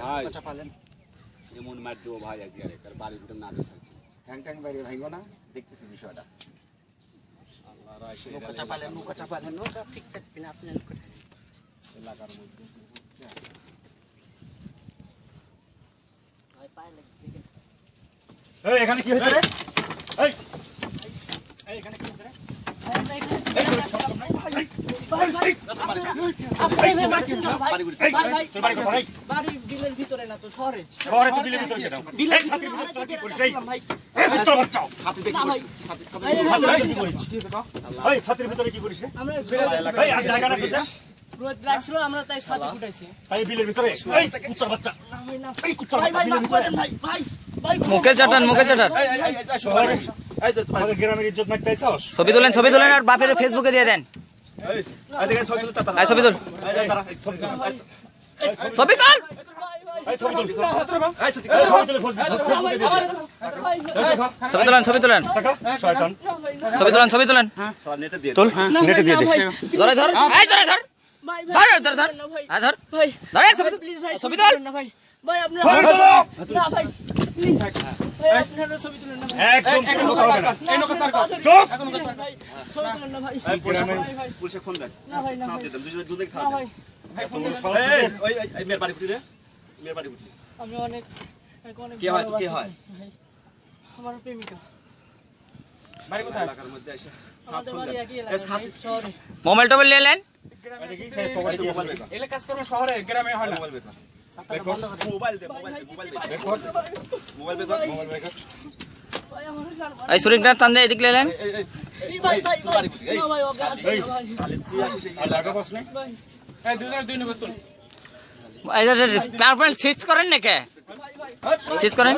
ভাই কথা পালেন এমন মার দেবো ভাই আজকে আরে কার বাড়ি ফুটে না দিয়ে সারছি ঠ্যাং ঠ্যাং বাইরে ভাঙবো না দেখতেছি বিষয়টা আল্লাহ রায় সে নৌকা চাপালেন নৌকা চাপালেন নৌকা ঠিক সেট পিনা আপনি এলাকার মধ্যে এই এখানে কি হয়েছে রে এই এই এখানে কি হয়েছে রে ছাত্রীর ভিতরে তোরা কি করিস জায়গা না রোদ লাগছিল আমরা তাই চাটান মুখে চাটান ছবি তোলেন ছবি তোলেন আর বাপের ফেসবুকে দিয়ে দেন। ছবি তুলতে ছবি তোল। ছবি তুল ছবি তোলেন ছবি তোলেন। ছবি তোলেন ছবি তোলেন। সালা নেটে দিয়ে তোল নেটে দিয়ে দে। ভাই ধরে এই ধরে ধর। ভাই ধর ধর ধর। ধর। ভাই ধর ছবি তোল। প্লিজ ভাই ছবি তোল। ভাই। ভাই আপনি ছবি তোলো। না ভাই। প্লিজ ভাই আপনারা ছবি তুলেন না ভাই একদম কথা হবে না এই নৌকা তার চুপ! ভাই ছবি তুলেন না ভাই এই পুলিশে ভাই ভাই পুলিশে ফোন দেন না ভাই না খাওয়া ভাই দিয়ে দেন দুজনে দুদিন খাওয়া ভাই দেন এই ওই এই- এই মেয়ের বাড়ি ফুটি রে মেয়ের বাড়ি ফুটি আমি অনেক কে? কে? আমার প্রেমিকা এলাকার মধ্যে এসে সাত আমাদের ফোন বাড়ি দেন একই এই এলাকায় সাত ভাই, শহরে মোবাইল টোবাইল নিয়ে এলেন দেখি এই এই পকেটে তো কি মোবাইল আছে? বের কর এলে কাজ শহরে গ্রামে হয় না মোবাইল বের কর দেখো মোবাইল দে মোবাইল দে মোবাইল দে মোবাইল বের মোবাইল গান এই শরীরটা টান দে এদিক এলেন এই ভাই ভাই ভাই। ভাই। ভাই। তুই আসিস এই লাগা বস নেই? ভাই। এই দুজনের দুই নেবে চল। এই যে পাওয়ারপয়েন্ট সুইচ করেন না সুইচ করেন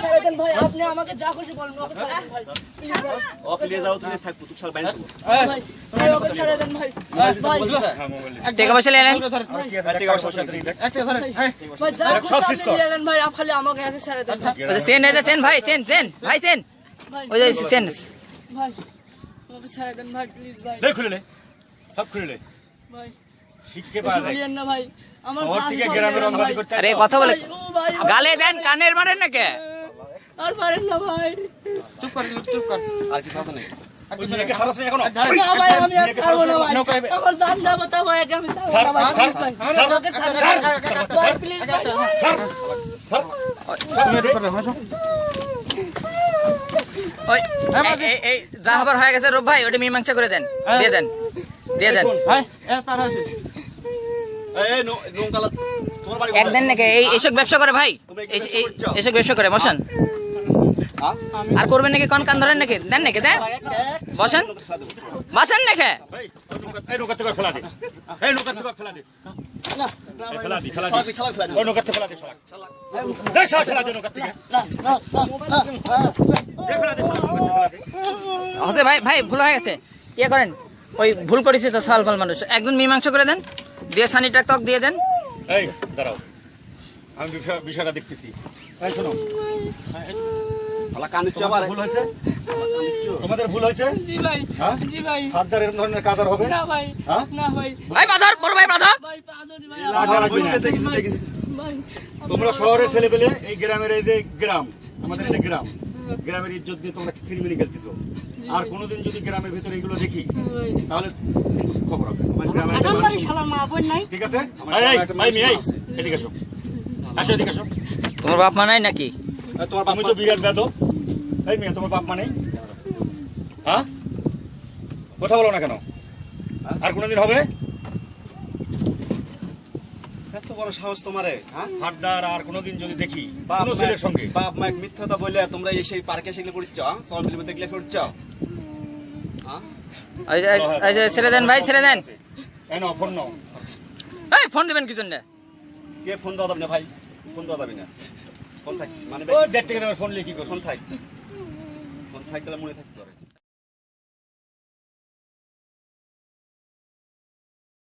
ছেড়ে আপনি আমাকে যা খুশি বলেন ওকে ছেড়ে ভাই ওকে নিয়ে যাও তুমি থাক তুই সাল বাইরে ভাই ওকে ছেড়ে দেন ভাই হ্যাঁ। টাকা পয়সা নিয়ে আছে টাকা পয়সা আছে দেখ একটা ধর ভাই যা খুশি শেষ আপনি। নিয়ে নেন ভাই আপ খালি আমাকে একে ছেড়ে দেন এই যে চেন ভাই চেন চেন ভাই চেন ওই যে চেন ভাই ওকে ছেড়ে দেন ভাই প্লিজ ভাই দে খুলে নে সব খুলে নে ভাই শিখকে পাওয়া না ভাই আমার থেকে হবে গ্রামে না রংবাজি ভাই। করতে আরে কথা বলে ভাই, গালে দেন কানের মারেন না কে আর পারেন না ভাই চুপ কর চুপ কর আর কিছু আছে নাকি যা হবার হয়ে গেছে রূপ ভাই ওটা মীমাংসা করে দেন দিয়ে দেন দিয়ে দেন ভাই এ পার হয়েছে এই নো নোংকালা তোমার বাড়ি এক দেন নাকি এই এসব ব্যবসা করে ভাই এসব ব্যবসা করে বসেন। হ্যাঁ? আর করবেন নাকি? কোন কান ধরেন নাকি? দেন নাকি? দেন। বসেন। বসেন নাকি? এই, নৌকা- থেকে ফেলা দে। এই নৌকা থেকে ফেলা দে। এই ফেলা দি ফেলা দি। খেলা খেলা ওই নৌকা থেকে ফেলা দে শালা। দে শালা ফেলা দে নৌকা থেকে। দে ফেলা দে শালা নৌকা থেকে ফেলা দে। হসে ভাই ভাই ভুল হয়ে গেছে। ইয়ে করেন ওই ভুল করেছে তো সাল ফাল মানুষ। একজন মীমাংসা করে দেন দিয়ে সানিটা ত্বক দিয়ে দেন। এই দাঁড়াও। আমি বিষয়- বিষয়টা দেখতেছি। এই শোনো। শালা কানে চাবার। ভুল হয়েছে? তোমাদের ভুল হয়েছে? জি ভাই হ্যাঁ? জি ভাই। ফার্দার এরকম ধরনের কাজ আর হবে? না ভাই হ্যাঁ? না ভাই। বাজার বড় বাজার তোমরা শহরের ছেলে পেলে এই গ্রামের এই যে গ্রাম আমাদের এটা গ্রাম গ্রামের ইজ্জত দিয়ে তোমরা সিনেমিনি খেলতেছো? আর কোনোদিন যদি গ্রামের ভিতরে এগুলো দেখি তাহলে খবর আছে। আঠাম বাড়ি শালার মা বোন নাই। ঠিক আছে? আমার এই, এই, একটা এই, মেয়ে, এই, আছে। এদিকে আসো আসো এদিকে আসো তোমার বাপ মা নাই নাকি? তোমার আমি তো বিরাট বেদ এই মেয়ে তোমার বাপ মা নেই? হ্যাঁ? কথা বলো না কেন? আর কোনোদিন হবে? এত বড় সাহস তোমারে হ্যাঁ? হাটদার আর কোনোদিন যদি দেখি বাপ কোনো ছেলের সঙ্গে। বাপ মা মিথ্যা কথা বলে তোমরা এই সেই পার্কে সেগুলো করছ সব ফিল্মে দেখলে করছ? এই যে ছেড়ে দেন ভাই ছেড়ে দেন। এনো ফোন নাও। এই ফোন দিবেন কি জন্য? কে ফোন দাও না ভাই? ফোন দাও না। ফোন থাক মানে দেড় টাকা ফোন লিখি ফোন থাক। ফোন থাক তাহলে মনে থাকতে পারে।